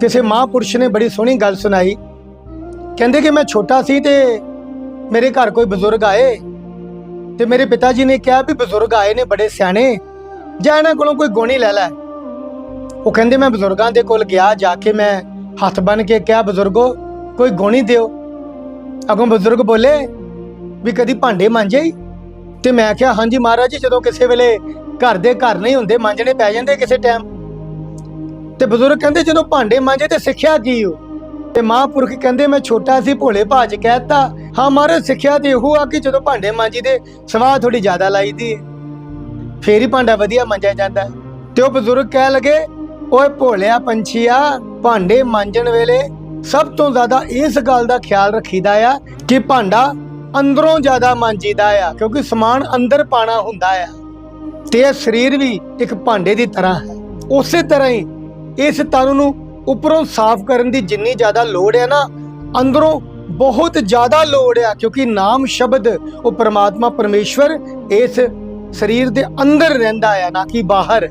ਕਿਸੇ ਮਹਾਂਪੁਰਸ਼ ਨੇ ਬੜੀ ਸੋਹਣੀ ਗੱਲ ਸੁਣਾਈ। ਕਹਿੰਦੇ ਕਿ ਮੈਂ ਛੋਟਾ ਸੀ ਤੇ ਮੇਰੇ ਘਰ ਕੋਈ ਬਜ਼ੁਰਗ ਆਏ। ਤੇ ਮੇਰੇ ਪਿਤਾ ਜੀ ਨੇ ਕਿਹਾ ਵੀ ਬਜ਼ੁਰਗ ਆਏ ਨੇ ਬੜੇ ਸਿਆਣੇ ਜਾਂ ਇਹਨਾਂ ਕੋਲੋਂ ਕੋਈ ਗੁਣ ਲੈ ਲੈ। ਉਹ ਕਹਿੰਦੇ ਮੈਂ ਬਜ਼ੁਰਗਾਂ ਦੇ ਕੋਲ ਗਿਆ ਜਾ ਕੇ ਮੈਂ ਹੱਥ ਬੰਨ ਕੇ ਕਿਹਾ ਬਜ਼ੁਰਗੋ ਕੋਈ ਗੁਣ ਦਿਓ। ਅਗੋਂ ਬਜ਼ੁਰਗ ਬੋਲੇ ਵੀ ਕਦੀ ਭਾਂਡੇ ਮਾਂਜੇ ਤੇ ਮੈਂ ਕਿਹਾ ਹਾਂਜੀ ਮਹਾਰਾਜ ਜੀ ਜਦੋਂ ਕਿਸੇ ਵੇਲੇ ਘਰ ਦੇ ਘਰ ਨਹੀਂ ਹੁੰਦੇ ਮਾਂਜਣੇ ਪੈ ਜਾਂਦੇ ਕਿਸੇ ਟਾਈਮ। ਤੇ ਬਜ਼ੁਰਗ ਕਹਿੰਦੇ ਜਦੋਂ ਭਾਂਡੇ ਮਾਂਜੇ ਤੇ ਸਿੱਖਿਆ ਕੀ ਹੋ ਤੇ ਮਹਾਂਪੁਰਖ ਕਹਿੰਦੇ, ਮੈਂ ਛੋਟਾ ਸੀ, ਭੋਲੇ ਭਾਜ ਕਹਿਤਾ। ਹਾਂ ਮਹਾਰਾਜ, ਸਿੱਖਿਆ ਤੇ ਇਹੋ ਆ ਕਿ ਜਦੋਂ ਭਾਂਡੇ ਮਾਂਜੀ ਦੇ, ਸਵਾਹ ਥੋੜੀ ਜ਼ਿਆਦਾ ਲਾਈਦੀ ਫੇਰ ਹੀ ਭਾਂਡਾ ਵਧੀਆ ਮਾਂਜਿਆ ਜਾਂਦਾ ਤੇ ਉਹ ਬਜ਼ੁਰਗ ਕਹਿ ਲਗੇ, ਓਏ ਭੋਲਿਆ ਪੰਛੀਆ, ਭਾਂਡੇ ਮਾਂਜਣ ਵੇਲੇ ਸਭ ਤੋਂ ਜ਼ਿਆਦਾ ਇਸ ਗੱਲ ਦਾ ਖਿਆਲ ਰੱਖੀਦਾ ਆ ਕਿ ਭਾਂਡਾ ਅੰਦਰੋਂ ਜ਼ਿਆਦਾ ਮਾਂਜੀਦਾ ਆ, ਕਿਉਂਕਿ ਸਮਾਨ ਅੰਦਰ ਪਾਣਾ ਹੁੰਦਾ ਆ। ਤੇ ਇਹ ਸਰੀਰ ਵੀ ਇੱਕ ਭਾਂਡੇ ਦੀ ਤਰ੍ਹਾਂ ਹੈ। ਉਸੇ ਤਰ੍ਹਾਂ ਹੀ ਇਸ ਤਨ ਨੂੰ ਉੱਪਰੋਂ ਸਾਫ਼ ਕਰਨ ਦੀ ਜਿੰਨੀ ਜ਼ਿਆਦਾ ਲੋੜ ਹੈ ਨਾ, ਅੰਦਰੋਂ ਬਹੁਤ ਜ਼ਿਆਦਾ ਲੋੜ ਆ ਕਿਉਂਕਿ ਨਾਮ ਸ਼ਬਦ ਉਹ ਪ੍ਰਮਾਤਮਾ ਪਰਮੇਸ਼ਵਰ ਇਸ ਸਰੀਰ ਦੇ ਅੰਦਰ ਰਹਿੰਦਾ ਆ ਨਾ ਕਿ ਬਾਹਰ।